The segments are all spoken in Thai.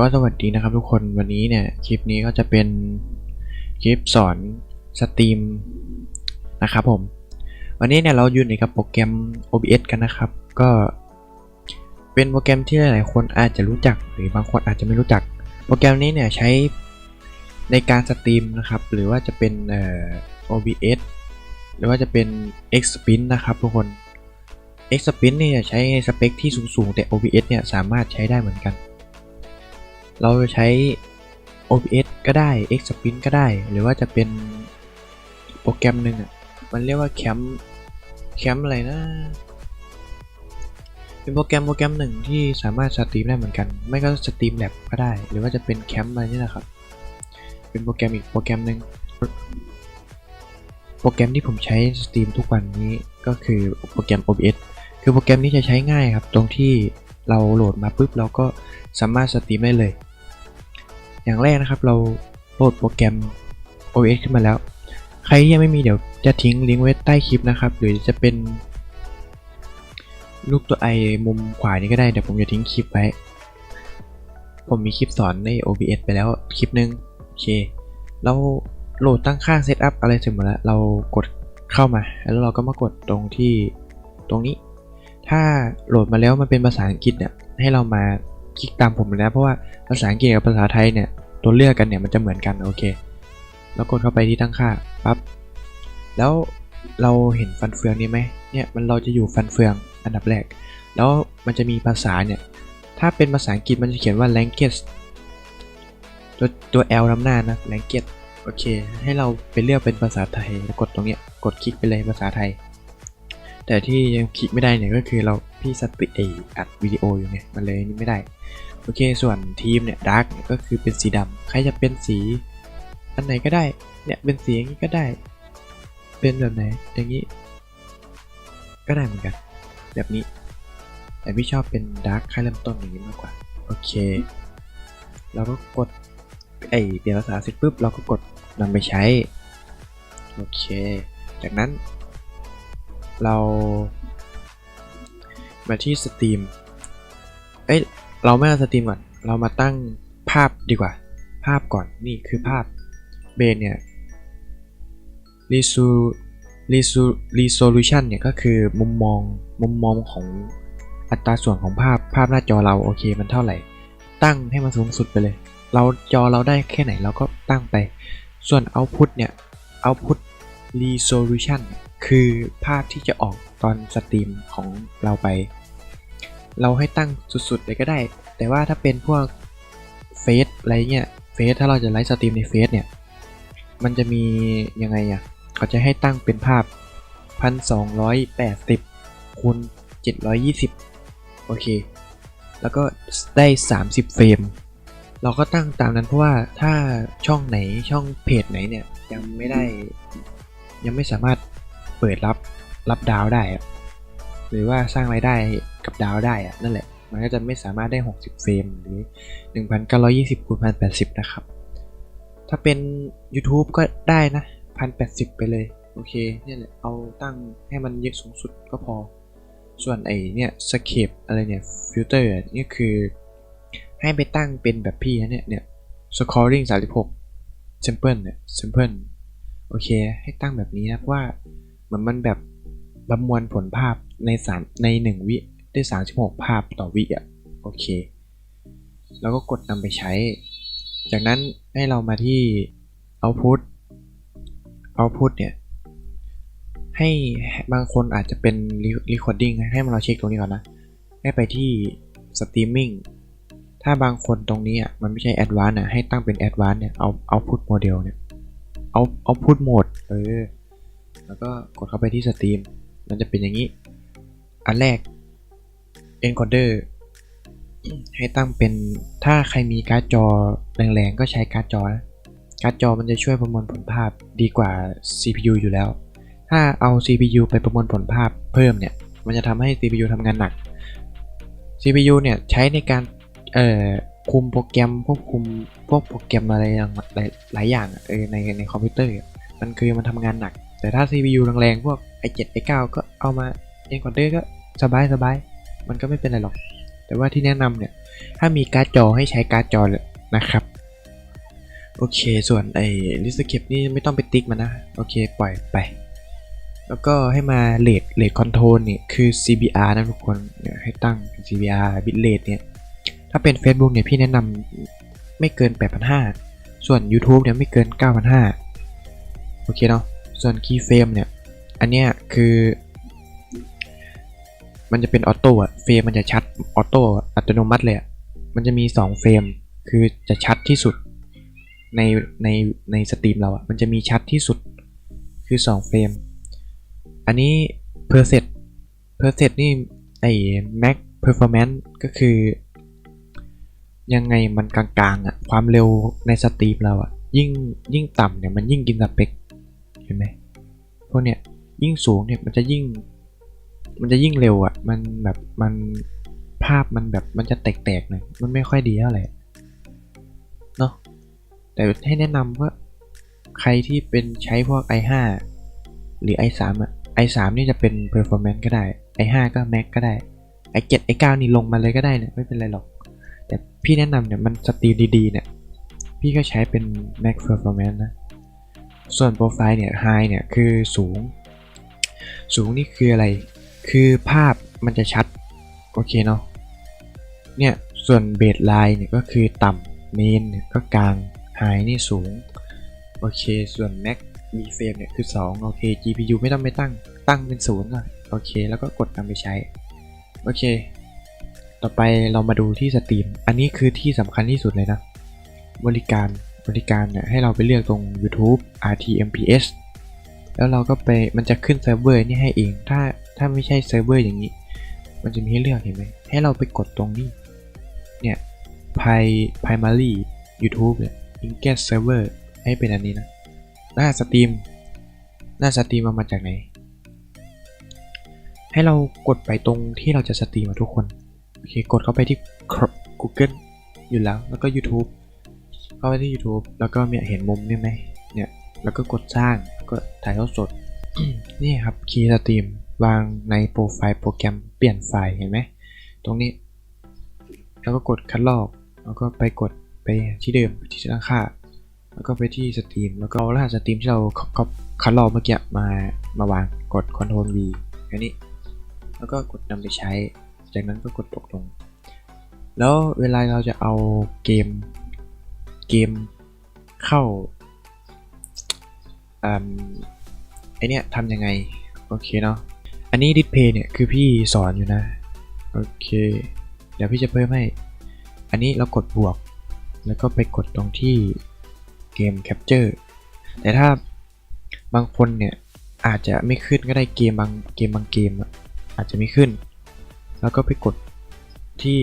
ก็สวัสดีนะครับทุกคนวันนี้เนี่ยคลิปนี้ก็จะเป็นคลิปสอนสตรีมนะครับผม วันนี้เนี่ยเราอยู่ในกับโปรแกรม OBS กันนะครับ ก็เป็นโปรแกรมที่หลายๆคนอาจจะรู้จักหรือบางคนอาจจะไม่รู้จัก โปรแกรมนี้เนี่ยใช้ในการสตรีมนะครับ หรือว่าจะเป็นเอ่อ OBS หรือว่าจะเป็น Xspin นะครับทุกคน Xspin เนี่ยใช้ในสเปคที่สูงๆแต่ OBS เนี่ยสามารถใช้ได้เหมือนกัน เราใช้ OBS ก็ได้ Xspin ก็ได้ หรือว่าจะเป็นโปรแกรมหนึ่งอะ มันเรียกว่าแคมแคมอะไรนะ เป็นโปรแกรมโปรแกรมหนึ่งที่สามารถสตรีมได้เหมือนกัน ไม่ก็สตรีมแลบก็ได้ หรือว่าจะเป็นแคมอะไรนี่แหละครับ เป็นโปรแกรมอีกโปรแกรมหนึ่งโปรแกรมที่ผมใช้สตรีมทุกวันนี้ก็คือโปรแกรม OBS คือโปรแกรมนี้จะใช้ง่ายครับ ตรงที่เราโหลดมาปุ๊บเราก็สามารถสตรีมได้เลย อย่างแรกนะครับเราโหลดโปรแกรม OBS ขึ้นมาแล้ว ใครที่ยังไม่มีเดี๋ยวจะทิ้งลิงก์ไว้ใต้คลิปนะครับ หรือจะเป็นลูกตัวไอมุมขวานี้ก็ได้ เดี๋ยวผมจะทิ้งคลิปไว้ ผมมีคลิปสอนใน OBS ไปแล้วคลิปหนึ่งโอเค เราโหลดตั้งค่าเซตอัพอะไรเสร็จหมดแล้ว เรากดเข้ามา แล้วเราก็มากดตรงที่ตรงนี้ ถ้าโหลดมาแล้วมันเป็นภาษาอังกฤษเนี่ยให้เรามา คลิกตามผมเลยนะเพราะว่าภาษาอังกฤษกับภาษาไทยเนี่ยตัวเลือกกันเนี่ยมันจะเหมือนกันโอเค แล้วกดเข้าไปที่ตั้งค่าปั๊บแล้วเราเห็นฟันเฟืองนี้ไหมเนี่ยมันเราจะอยู่ฟันเฟืองอันดับแรก แล้วมันจะมีภาษาเนี่ยถ้าเป็นภาษาอังกฤษมันจะเขียนว่า language ตัวตัว L นำหน้านะ language โอเค ให้เราไปเลือกเป็นภาษาไทยแล้วกดตรงเนี้ยกดคลิกไปเลยภาษาไทย แต่ที่ยังคลิกไม่ได้เนี่ยก็คือเราพี่สติเออัดวิดีโออยู่เนี่ยมันเลยนี่ไม่ได้โอเคส่วนทีมเนี่ยดาร์กเนี่ยก็คือเป็นสีดำใครจะเป็นสี อันไหนก็ได้เนี่ยเป็นสีอย่างนี้ก็ได้ เป็นแบบไหนอย่างนี้ ก็ได้เหมือนกัน แบบนี้ แต่พี่ชอบเป็นดาร์กค่าเริ่มต้นอย่างนี้มากกว่าโอเคเราก็กดไอเปลี่ยนภาษาเสร็จปุ๊บเราก็กดนำไปใช้ โอเค จากนั้น เรา มาที่สตรีมเอ้ยเราไม่เอาสตรีมก่อน เรามาตั้งภาพดีกว่า ภาพก่อนนี่คือภาพเบนเนี่ย resolution เนี่ยก็คือมุมมองมุมมองของอัตราส่วนของภาพภาพหน้าจอเราโอเคมันเท่าไหร่ ตั้งให้มันสูงสุดไปเลย เราจอเราได้แค่ไหนเราก็ตั้งไป ส่วน output เนี่ย output resolution คือภาพที่จะออกตอนสตรีมของเราไป เราให้ตั้งสุดๆเลยก็ได้ แต่ว่าถ้าเป็นพวกเฟซอะไรเงี้ยเฟซถ้าเราจะไลฟ์สตรีมในเฟซเนี่ย มันจะมียังไงอะเขาจะให้ตั้งเป็นภาพ 1280คูณ720 โอเค แล้วก็ได้ 30 เฟรม เราก็ตั้งตามนั้นเพราะว่าถ้าช่องไหนช่องเพจไหนเนี่ย ยังไม่ได้ยังไม่สามารถ เปิดรับรับดาวได้ หรือว่าสร้างรายได้กับดาวได้อะนั่นแหละ มันก็จะไม่สามารถได้ 60 เฟรมหรือ 1920คูณ1080 นะครับ ถ้าเป็น YouTube ก็ได้นะ 1080 ไปเลย โอเคเนี่ยแหละเอาตั้งให้มันเยอะสูงสุดก็พอ ส่วนไอเนี่ยสเคปอะไรเนี่ยฟิลเตอร์นี่คือ ให้ไปตั้งเป็นแบบพี่นะเนี่ยเนี่ย scoring 36 sample เนี่ย sample โอเค ให้ตั้งแบบนี้นะว่า เหมือนมันแบบประมวลผลภาพในสามในหนึ่งวิได้36ภาพต่อวิอะโอเค แล้วก็กดนำไปใช้ จากนั้นให้เรามาที่ output output เนี่ย ให้บางคนอาจจะเป็น recording ให้มาเราเช็คตรงนี้ก่อนนะ ให้ไปที่ streaming ถ้าบางคนตรงนี้อะมันไม่ใช่ advanced อะให้ตั้งเป็น advanced เนี่ยเอา output model เนี่ยเอา output mode เออ แล้วก็กดเข้าไปที่สตรีมมันจะเป็นอย่างนี้ อันแรก encoder ให้ตั้งเป็นถ้าใครมีการ์ดจอแรงๆ ก็ใช้การ์ดจอนะ การ์ดจอมันจะช่วยประมวลผลภาพดีกว่า CPU อยู่แล้ว ถ้าเอา CPU ไปประมวลผลภาพเพิ่มเนี่ย มันจะทำให้ CPU ทำงานหนัก CPU เนี่ยใช้ในการเอ่อคุมโปรแกรมควบคุมพวกโปรแกรมอะไรหลายหลายอย่างเออในในคอมพิวเตอร์ มันคือมันทำงานหนัก แต่ถ้า CPU แรงๆ พวก i7 i9 ก็เอามา encoder ก็สบายสบายมันก็ไม่เป็นไรหรอก แต่ว่าที่แนะนำเนี่ย ถ้ามีการ์ดจอให้ใช้การ์ดจอเลยนะครับ โอเค ส่วนไอ้ลิสเก็บนี่ไม่ต้องไปติ๊กมันนะ โอเค ปล่อยไป แล้วก็ให้มาเลทเลทคอนโทรลเนี่ยคือ CBR นะทุกคนเนี่ยให้ตั้ง CBR bitrate เนี่ย ถ้าเป็น Facebook เนี่ยพี่แนะนำไม่เกิน 8,500 ส่วน YouTube เนี่ยไม่เกิน 9,500 โอเคเนาะ ส่วน Keyframe เนี่ย อันเนี้ยคือ มันจะเป็นออโต้อะเฟรมมันจะชัดออโต้อัตโนมัติเลยอะมันจะมี 2 เฟรม คือจะชัดที่สุดในในในสตรีมเราอะมันจะมีชัดที่สุดคือ 2 เฟรม อันนี้ per set per set นี่ไอ้ max performance ก็คือ ยังไงมันกลางๆอะความเร็วในสตรีมเราอะยิ่งยิ่งต่ำเนี่ยมันยิ่งกินสเปค เห็นไหมพวกเนี้ยยิ่งสูงเนี่ยมันจะยิ่ง มันจะยิ่งเร็วอะ่ะ มันแบบมันภาพมันแบบมันจะแตกๆหน่อยมันไม่ค่อยดีเท่าไหร่เนาะแต่ให้แนะนำว่าใครที่เป็นใช้พวก i5 หรือ i3 อะ i3 นี่จะเป็น performance ก็ได้ i5 ก็ max ก็ได้ i7 i9 นี่ลงมาเลยก็ได้เนี่ยไม่เป็นไรหรอก แต่พี่แนะนำเนี่ยมันสตรีมดีๆเนี่ย พี่ก็ใช้เป็น max performance นะ ส่วนโปรไฟล์เนี่ย high เนี่ยคือสูง สูงนี่คืออะไร คือภาพมันจะชัด โอเคเนาะ เนี่ย ส่วนเบสไลน์เนี่ยก็คือต่ำเมนเนี่ยก็กลางไฮนี่สูง โอเค ส่วน Max มีเฟรมเนี่ยคือ 2 โอเค GPU ไม่ต้องไปตั้ง ตั้งเป็นศูนย์ก่อนโอเค แล้วก็กดนำไปใช้ โอเค ต่อไปเรามาดูที่สตรีม อันนี้คือที่สำคัญที่สุดเลยนะ บริการ บริการเนี่ยให้เราไปเลือกตรง YouTube RTMPS แล้วเราก็ไปมันจะขึ้นเซิร์ฟเวอร์นี่ให้เอง ถ้าถ้าไม่ใช่เซิร์ฟเวอร์อย่างนี้ มันจะมีให้เลือกเห็นไหมให้เราไปกดตรงนี้ เนี่ย Pi primary YouTube เนี่ย Ingest server ให้เป็นอันนี้นะ หน้าสตรีม หน้าสตรีมมามาจากไหน ให้เรากดไปตรงที่เราจะสตรีมทุกคน โอเค กดเข้าไปที่ Google อยู่แล้ว แล้วก็ YouTube เข้าไปที่ YouTube แล้วก็เนี่ยเห็นมุมนี่ไหมเนี่ยแล้วก็กดสร้างก็ถ่ายทอดสด นี่ครับคีย์สตรีมวางในโปรไฟล์โปรแกรมเปลี่ยนไฟล์เห็นไหมตรงนี้ แล้วก็กดคัดลอก แล้วก็ไปกดไปที่เดิมที่ตั้งค่า แล้วก็ไปที่สตรีมแล้วก็เอารหัสสตรีมที่เราก็คัดลอกเมื่อกี้มามาวางกด Ctrl V แค่นี้ แล้วก็กดนำไปใช้ จากนั้นก็กดตกลง แล้วเวลาเราจะเอาเกม เกมเข้าอืมไอเนี้ยทำยังไง โอเคเนาะอันนี้ดิสเพย์เนี่ยคือพี่สอนอยู่นะ โอเค เดี๋ยวพี่จะเพิ่มให้ อันนี้เรากดบวก แล้วก็ไปกดตรงที่เกม Capture แต่ถ้าบางคนเนี่ยอาจจะไม่ขึ้นก็ได้เกมบางเกมบางเกมอาจจะไม่ขึ้น แล้วก็ไปกดที่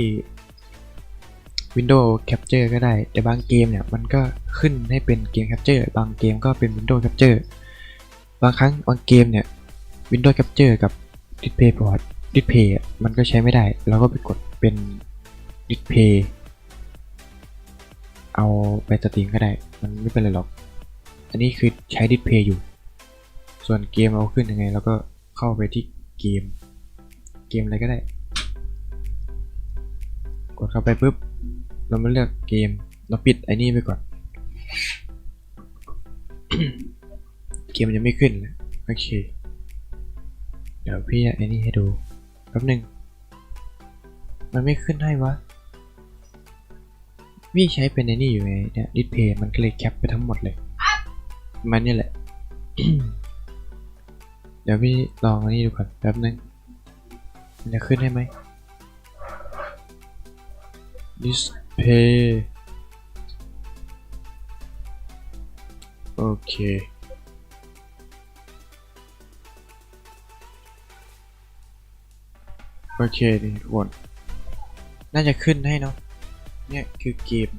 Windows Capture ก็ได้ แต่บางเกมเนี่ยมันก็ขึ้นให้เป็นเกม Capture บางเกมก็เป็น Windows Capture บางครั้งบางเกมเนี่ย Windows Capture กับ Display Port Display มันก็ใช้ไม่ได้ เราก็ไปกดเป็น Display เอาไปสตรีมก็ได้ มันไม่เป็นไรหรอก อันนี้คือใช้ Display อยู่ ส่วนเกมเอาขึ้นยังไงแล้วก็เข้าไปที่เกม เกมอะไรก็ได้ กดเข้าไปปุ๊บ เรามาเลือกเกม เราปิดไอ้นี่ไปก่อน เกมมันยังไม่ขึ้นเลยโอเค เดี๋ยวพี่ไอ้นี่ให้ดูแป๊บหนึ่งมันไม่ขึ้นให้วะพี่ใช้เป็นไอ้นี่อยู่ไงเนี่ยดิสเพย์มันก็เลยแคปไปทั้งหมดเลย มันนี่แหละ เดี๋ยวพี่ลองอันนี้ดูก่อนแป๊บหนึงมันจะขึ้นให้ไหม display โอเคโอเคนี่ทุกคนน่าจะขึ้นให้เนาะเนี่ยคือเกม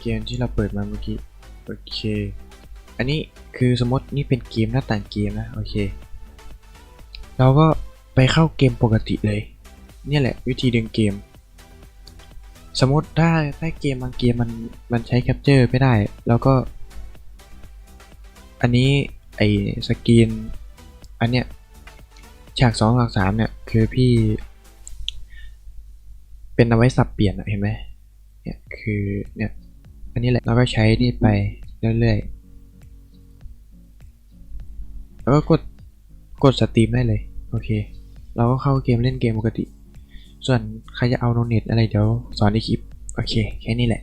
เกมที่เราเปิดมาเมื่อกี้ โอเค อันนี้คือสมมตินี่เป็นเกมหน้าต่างเกมนะ โอเค เราก็ไปเข้าเกมปกติเลย เนี่ยแหละวิธีดึงเกม สมมติถ้าถ้าเกมบางเกมมันมันใช้แคปเจอร์ไม่ได้ แล้วก็ อันนี้ไอ้สกรีนอันเนี้ยฉากสองฉากสามเนี่ยคือพี่ เป็นเอาไว้สับเปลี่ยนเห็นไหมเนี่ยคือเนี่ยอันนี้แหละเราก็ใช้นี่ไปเรื่อยๆแล้วก็กดกดสตรีมได้เลย โอเค เราก็เข้าเกมเล่นเกมปกติ ส่วนใครจะเอาโนเน็ตอะไรเดี๋ยวสอนในคลิป โอเค แค่นี้แหละ